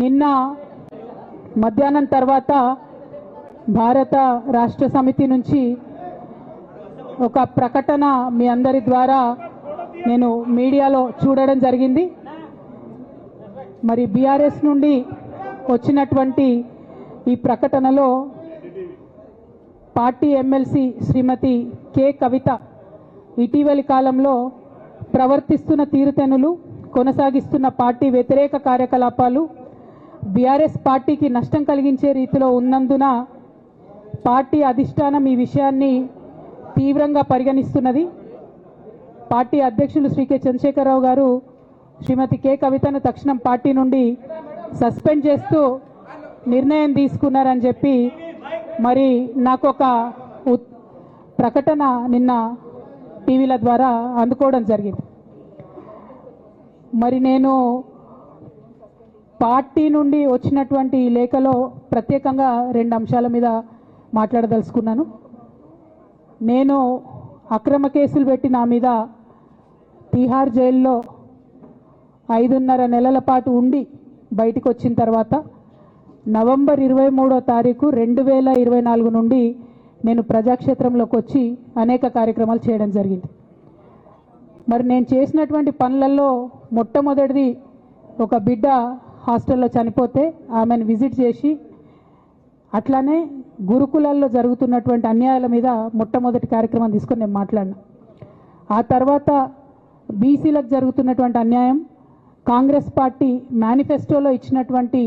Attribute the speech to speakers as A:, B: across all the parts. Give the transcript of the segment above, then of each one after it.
A: నిన్న మధ్యాహ్నం తర్వాత భారత రాష్ట్ర సమితి నుంచి ఒక ప్రకటన మీ అందరి ద్వారా నేను మీడియాలో చూడడం జరిగింది. మరి బీఆర్ఎస్ నుండి వచ్చినటువంటి ఈ ప్రకటనలో party MLC Srimati K Kavitha ఇటీవలి కాలంలో ప్రవర్తిస్తున్న తీరుతెనులు కొనసాగిస్తున్న పార్టీ వ్యతిరేక కార్యకలాపాలు బీఆర్ఎస్ పార్టీకి నష్టం కలిగించే రీతిలో ఉన్నందున పార్టీ అధిష్టానం ఈ విషయాన్ని తీవ్రంగా పరిగణిస్తున్నది. పార్టీ అధ్యక్షులు శ్రీ కె. చంద్రశేఖరరావు గారు శ్రీమతి కె. కవితను తక్షణం పార్టీ నుండి సస్పెండ్ చేస్తూ నిర్ణయం తీసుకున్నారని చెప్పి మరి నాకు ఒక ఉత్- ప్రకటన నిన్న టీవీల ద్వారా అందుకోవడం జరిగింది. మరి నేను పార్టీ నుండి వచ్చినటువంటి ఈ లేఖలో ప్రత్యేకంగా రెండు అంశాల మీద మాట్లాడదలుచుకున్నాను. నేను అక్రమ కేసులు పెట్టి నా మీద తిహార్ జైల్లో ఐదున్నర నెలల పాటు ఉండి బయటకు వచ్చిన తర్వాత నవంబర్ ఇరవై మూడో తారీఖు రెండు వేల ఇరవై నాలుగు నుండి నేను ప్రజాక్షేత్రంలోకి వచ్చి అనేక కార్యక్రమాలు చేయడం జరిగింది. మరి నేను చేసినటువంటి పనులలో మొట్టమొదటిది ఒక బిడ్డ హాస్టల్లో చనిపోతే ఆమెను విజిట్ చేసి అట్లానే గురుకులాల్లో జరుగుతున్నటువంటి అన్యాయాల మీద మొట్టమొదటి కార్యక్రమం తీసుకొని నేను మాట్లాడినా. ఆ తర్వాత బీసీలకు జరుగుతున్నటువంటి అన్యాయం కాంగ్రెస్ పార్టీ మేనిఫెస్టోలో ఇచ్చినటువంటి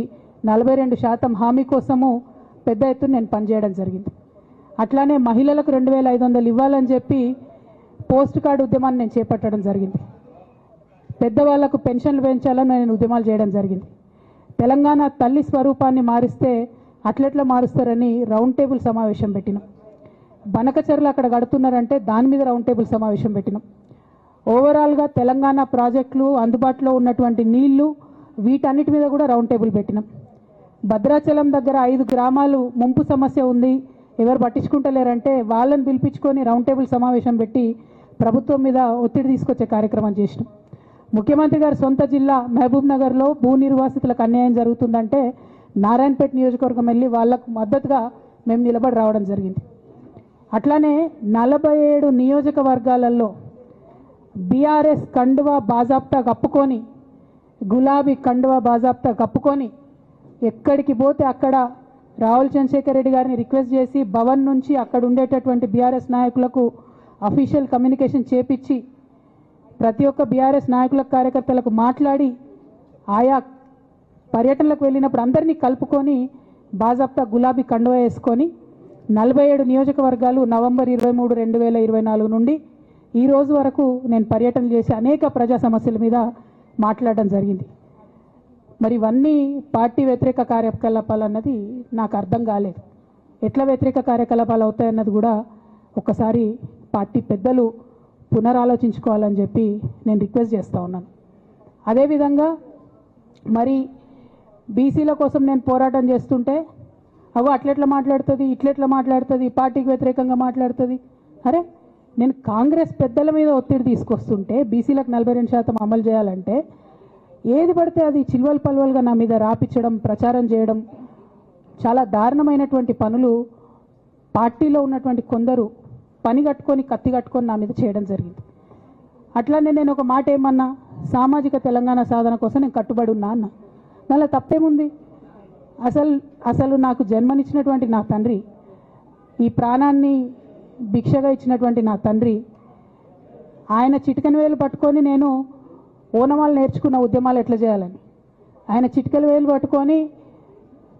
A: నలభై రెండు శాతం హామీ కోసము పెద్ద ఎత్తున నేను పనిచేయడం జరిగింది. అట్లానే మహిళలకు రెండు వేల ఐదు వందలు ఇవ్వాలని చెప్పి పోస్ట్ కార్డు ఉద్యమాన్ని నేను చేపట్టడం జరిగింది. పెద్దవాళ్ళకు పెన్షన్లు పెంచాలని నేను ఉద్యమాలు చేయడం జరిగింది. తెలంగాణ తల్లి స్వరూపాన్ని మారిస్తే అట్లెట్లా మారుస్తారని రౌండ్ టేబుల్ సమావేశం పెట్టినాం. బనకచర్లు అక్కడ కడుతున్నారంటే దాని మీద రౌండ్ టేబుల్ సమావేశం పెట్టినాం. ఓవరాల్గా తెలంగాణ ప్రాజెక్టులు అందుబాటులో ఉన్నటువంటి నీళ్ళు వీటన్నిటి మీద కూడా రౌండ్ టేబుల్ పెట్టినాం. భద్రాచలం దగ్గర ఐదు గ్రామాలు ముంపు సమస్య ఉంది. ఎవరు పట్టించుకుంటలేరంటే వాళ్ళని పిలిపించుకొని రౌండ్ టేబుల్ సమావేశం పెట్టి ప్రభుత్వం మీద ఒత్తిడి తీసుకొచ్చే కార్యక్రమం చేసినాం. ముఖ్యమంత్రి గారి సొంత జిల్లా మహబూబ్ నగర్లో భూ నిర్వాసితులకు అన్యాయం జరుగుతుందంటే నారాయణపేట నియోజకవర్గం వెళ్ళి వాళ్ళకు మద్దతుగా మేము నిలబడి రావడం జరిగింది. అట్లానే నలభై ఏడు నియోజకవర్గాలలో బీఆర్ఎస్ కండువా బాజాప్తా కప్పుకొని గులాబీ కండువా బాజాప్తా కప్పుకొని ఎక్కడికి పోతే అక్కడ రాహుల్ చంద్రశేఖర్ రెడ్డి గారిని రిక్వెస్ట్ చేసి భవన్ నుంచి అక్కడ ఉండేటటువంటి బీఆర్ఎస్ నాయకులకు అఫీషియల్ కమ్యూనికేషన్ చేపించి ప్రతి ఒక్క బీఆర్ఎస్ నాయకుల కార్యకర్తలకు మాట్లాడి ఆయా పర్యటనలకు వెళ్ళినప్పుడు అందరినీ కలుపుకొని బాజాప్తా గులాబీ కండువా వేసుకొని నలభై ఏడు నియోజకవర్గాలు నవంబర్ ఇరవై మూడు రెండు వేల ఇరవై నాలుగు నుండి ఈ రోజు వరకు నేను పర్యటన చేసి అనేక ప్రజా సమస్యల మీద మాట్లాడడం జరిగింది. మరి ఇవన్నీ పార్టీ వ్యతిరేక కార్యకలాపాలు అన్నది నాకు అర్థం కాలేదు. ఎట్లా వ్యతిరేక కార్యకలాపాలు అవుతాయన్నది కూడా ఒకసారి పార్టీ పెద్దలు పునరాలోచించుకోవాలని చెప్పి నేను రిక్వెస్ట్ చేస్తూ ఉన్నాను. అదేవిధంగా మరి బీసీల కోసం నేను పోరాటం చేస్తుంటే అవు అట్లెట్లా మాట్లాడుతుంది ఇట్లెట్లా మాట్లాడుతుంది పార్టీకి వ్యతిరేకంగా మాట్లాడుతుంది. అరే నేను కాంగ్రెస్ పెద్దల మీద ఒత్తిడి తీసుకొస్తుంటే బీసీలకు నలభై రెండు శాతం అమలు చేయాలంటే ఏది పడితే అది చిల్వల్ పల్వల్గా నా మీద రాపించడం ప్రచారం చేయడం చాలా దారుణమైనటువంటి పనులు పార్టీలో ఉన్నటువంటి కొందరు పని కట్టుకొని కత్తి కట్టుకొని నా మీద చేయడం జరిగింది. అట్లానే నేను ఒక మాట ఏమన్నా సామాజిక తెలంగాణ సాధన కోసం నేను కట్టుబడి ఉన్నా అన్న. దానిలో తప్పేముంది? అసలు అసలు నాకు జన్మనిచ్చినటువంటి నా తండ్రి ఈ ప్రాణాన్ని భిక్షగా ఇచ్చినటువంటి నా తండ్రి ఆయన చిటికెన వేలు పట్టుకొని నేను ఓనమాలు నేర్చుకున్న ఉద్యమాలు ఎట్లా చేయాలని? ఆయన చిటికెల వేలు పట్టుకొని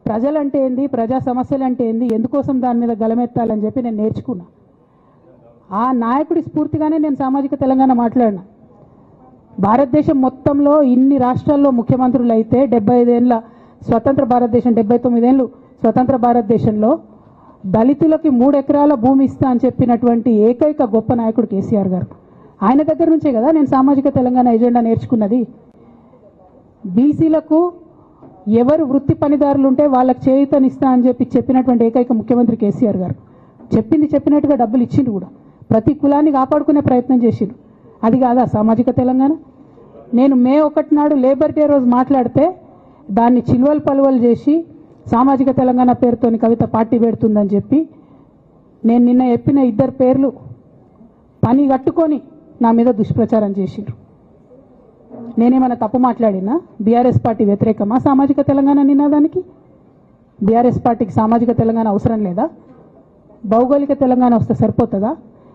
A: ప్రజలంటే ఏంది ప్రజా సమస్యలు అంటే ఏంది ఎందుకోసం దాని మీద గలమెత్తాలని చెప్పి నేను నేర్చుకున్నా. ఆ నాయకుడి స్ఫూర్తిగానే నేను సామాజిక తెలంగాణ మాట్లాడినా. భారతదేశం మొత్తంలో ఇన్ని రాష్ట్రాల్లో ముఖ్యమంత్రులు అయితే డెబ్బై ఐదేళ్ళ స్వతంత్ర భారతదేశం డెబ్బై తొమ్మిదేళ్ళు స్వతంత్ర భారతదేశంలో దళితులకి మూడు ఎకరాల భూమి ఇస్తా అని చెప్పినటువంటి ఏకైక గొప్ప నాయకుడు కేసీఆర్ గారు. ఆయన దగ్గర నుంచే కదా నేను సామాజిక తెలంగాణ ఎజెండా నేర్చుకున్నది. బీసీలకు ఎవరు వృత్తి పనిదారులు ఉంటే వాళ్ళకి చేయుతనిస్తా అని చెప్పి చెప్పినటువంటి ఏకైక ముఖ్యమంత్రి కేసీఆర్ గారు. చెప్పింది చెప్పినట్టుగా డబ్బులు ఇచ్చింది కూడా. ప్రతి కులాన్ని కాపాడుకునే ప్రయత్నం చేసిండు. అది కాదా సామాజిక తెలంగాణ? నేను మే ఒకటి నాడు లేబర్ డే రోజు మాట్లాడితే దాన్ని చిలువలు పలువలు చేసి సామాజిక తెలంగాణ పేరుతోని కవిత పార్టీ పెడుతుందని చెప్పి నేను నిన్న చెప్పిన ఇద్దరు పేర్లు పని కట్టుకొని నా మీద దుష్ప్రచారం చేసిండ్రు. నేనేమైనా తప్పు మాట్లాడినా? బీఆర్ఎస్ పార్టీ వ్యతిరేకమా సామాజిక తెలంగాణ నినాదానికి? బీఆర్ఎస్ పార్టీకి సామాజిక తెలంగాణ అవసరం లేదా? భౌగోళిక తెలంగాణ వస్తే సరిపోతుందా?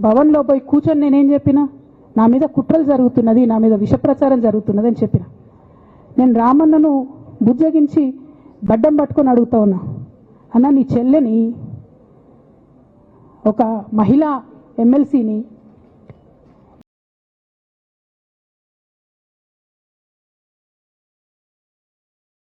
A: భవన్లో పోయి కూర్చొని నేనేం చెప్పిన? నా మీద కుట్రలు జరుగుతున్నది నా మీద విషప్రచారం జరుగుతున్నది అని చెప్పిన. నేను రామన్నను బుజ్జగించి బడ్డం పట్టుకొని అడుగుతా ఉన్నా. అన్న నీ చెల్లెని ఒక మహిళా ఎమ్మెల్సీని